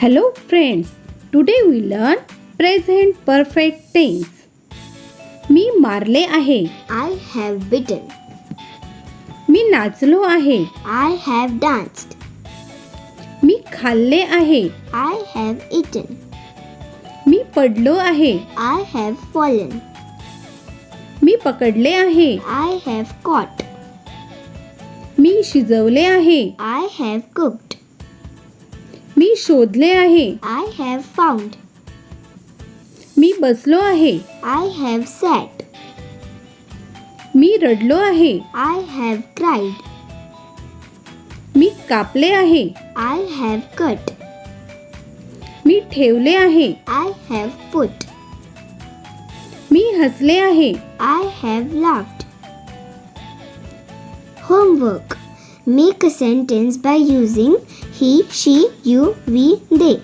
Hello friends today we learn present perfect tense मी मारले आहे. I have बिटन मी नाचलो आहे. आय हॅव डान्स्ड मी खाल्ले आहे. आय हॅव इटन मी पडलो आहे. आय हॅव फॉलन मी पकडले आहे. आय हॅव कॉट मी शिजवले आहे. आय हॅव कुक्ड मी शोधले आहे. आय हॅव फाउंड मी बसलो आहे. आय हॅव सॅट मी रडलो आहे. आय हॅव क्राईड मी कापले आहे. आय हॅव कट मी ठेवले आहे. आय हॅव पुट मी हसले आहे. I have laughed homework Make a sentence by using he, she, you, we, they.